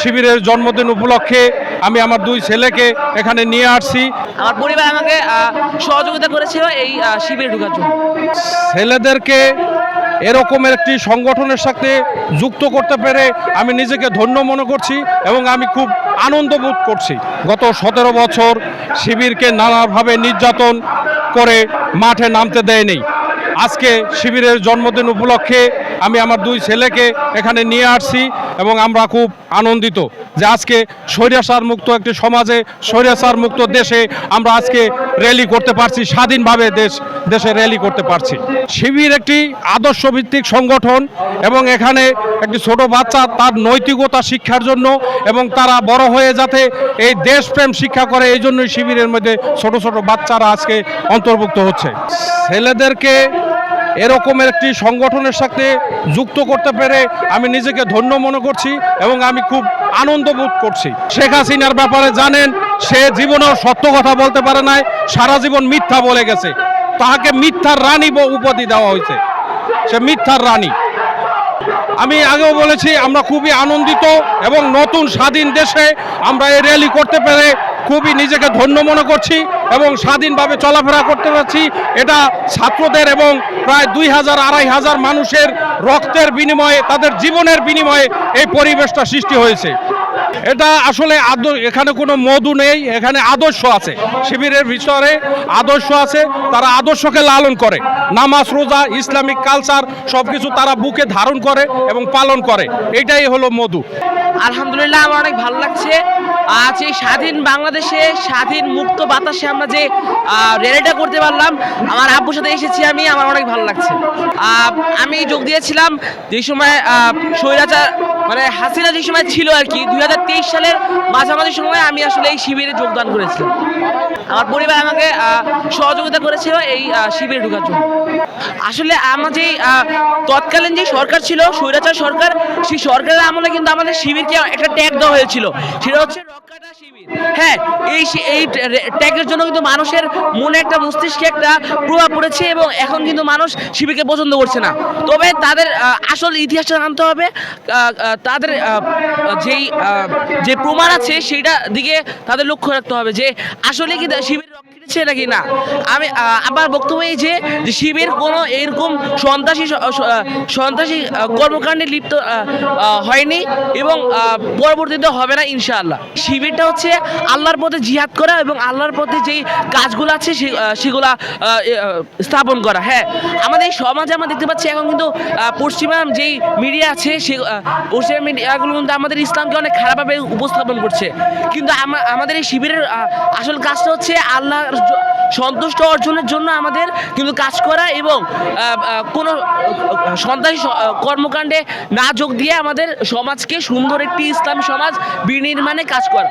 শিবিরের জন্মদিন উপলক্ষে আমি আমার দুই ছেলেকে এখানে নিয়ে আসছি। আমার পরিবার আমাকে সহযোগিতা করেছিল এই শিবিরে ঢোকার জন্য। ছেলেদেরকে এরকমের একটি সংগঠনের সাথে যুক্ত করতে পেরে আমি নিজেকে ধন্য মনে করছি এবং আমি খুব আনন্দ বোধ করছি। গত সতেরো বছর শিবিরকে নানাভাবে নির্যাতন করে মাঠে নামতে দেয়নি। আজকে শিবিরের জন্মদিন উপলক্ষে আমি আমার দুই ছেলেকে এখানে নিয়ে আসছি এবং আমরা খুব আনন্দিত যে আজকে স্বৈরাচার মুক্ত একটি সমাজে স্বৈরাচার মুক্ত দেশে আমরা আজকে র্যালি করতে পারছি, স্বাধীনভাবে দেশ, দেশে র্যালি করতে পারছি। শিবির একটি আদর্শ ভিত্তিক সংগঠন এবং এখানে একটি ছোট বাচ্চা তার নৈতিকতা শিক্ষার জন্য এবং তারা বড় হয়ে যাতে এই দেশপ্রেম শিক্ষা করে, এই জন্যই শিবিরের মধ্যে ছোট ছোট বাচ্চারা আজকে অন্তর্ভুক্ত হচ্ছে। ছেলেদেরকে এরকমের একটি সংগঠনের সাথে যুক্ত করতে পেরে আমি নিজেকে ধন্য মনে করছি এবং আমি খুব আনন্দ বোধ করছি। শেখ হাসিনার ব্যাপারে জানেন, সে জীবনেও সত্য কথা বলতে পারে নাই, সারা জীবন মিথ্যা বলে গেছে। তাহাকে মিথ্যার রানী উপাধি দেওয়া হয়েছে। সে মিথ্যার রানী। আমি আগেও বলেছি, আমরা খুবই আনন্দিত এবং নতুন স্বাধীন দেশে আমরা এই র্যালি করতে পেরে খুবই নিজেকে ধন্য মনে করছি এবং স্বাধীনভাবে চলাফেরা করতে পারছি। এটা ছাত্রদের এবং প্রায় দুই হাজার, আড়াই হাজার মানুষের রক্তের বিনিময়ে, তাদের জীবনের বিনিময়ে এই পরিবেশটা সৃষ্টি হয়েছে। এটা আসলে এখানে কোনো মধু নেই এখানে আদর্শ আছে। শিবিরের ভিতরে আদর্শ আছে তারা আদর্শকে লালন করে। নামাজ রোজা ইসলামিক কালচার সব কিছু তারা বুকে ধারণ করে এবং পালন করে। এটাই হলো মধু। আলহামদুলিল্লাহ আমার অনেক ভালো লাগছে। আজ এই স্বাধীন বাংলাদেশে স্বাধীন মুক্ত বাতাসে আমরা যে আহ, র্যালিটা করতে পারলাম আমার আব্বুর সাথে এসেছি আমি আমার অনেক ভালো লাগছে। আমি যোগ দিয়েছিলাম যে সময় স্বৈরাচার মানে হাসিনা যে সময় ছিল আর কি, দুই হাজার তেইশ সালের মাঝামাঝি সময় আমি আসলে এই শিবিরে যোগদান করেছিলাম। আমার পরিবার আমাকে সহযোগিতা করেছিল এই শিবিরে ঢুকার জন্য। আসলে আমার যে তৎকালীন যে সরকার ছিল, স্বৈরাচার সরকার, সেই সরকারের আমলে কিন্তু আমাদের শিবিরকে একটা ট্যাগ দেওয়া হয়েছিল। সেটা হচ্ছে হ্যাঁ এই এই ট্যাগের জন্য কিন্তু মানুষের মনে একটা মস্তিষ্কে একটা প্রভাব পড়েছে এবং এখন কিন্তু মানুষ শিবিরকে পছন্দ করছে না। তবে তাদের আসল ইতিহাসটা জানতে হবে তাদের যেই যে প্রমাণ আছে সেইটা দিকে তাদের লক্ষ্য রাখতে হবে যে আসলে কি শিবির ছিল নাকি না। আমি আমার বক্তব্য যে শিবির কোনো এরকম সন্ত্রাসী সন্ত্রাসী কর্মকাণ্ডে লিপ্ত হয়নি এবং পরবর্তীতে হবে না ইনশাআল্লাহ। শিবিরটা হচ্ছে আল্লাহর পথে জিহাদ করা এবং আল্লাহর পথে যেই কাজগুলো আছে সেগুলো স্থাপন করা। হ্যাঁ আমাদের এই সমাজে আমরা দেখতে পাচ্ছি এখন কিন্তু পশ্চিমা যেই মিডিয়া আছে সে পশ্চিমা মিডিয়াগুলো কিন্তু আমাদের ইসলামকে অনেক খারাপভাবে উপস্থাপন করছে। কিন্তু আমাদের এই শিবিরের আসল কাজটা হচ্ছে আল্লাহর সন্তুষ্ট অর্জনের জন্য আমাদের কিন্তু কাজ করা এবং কোনো, সন্ত্রাসী কর্মকাণ্ডে না যোগ দিয়ে আমাদের সমাজকে সুন্দর একটি ইসলাম সমাজ বিনির্মাণে কাজ করা।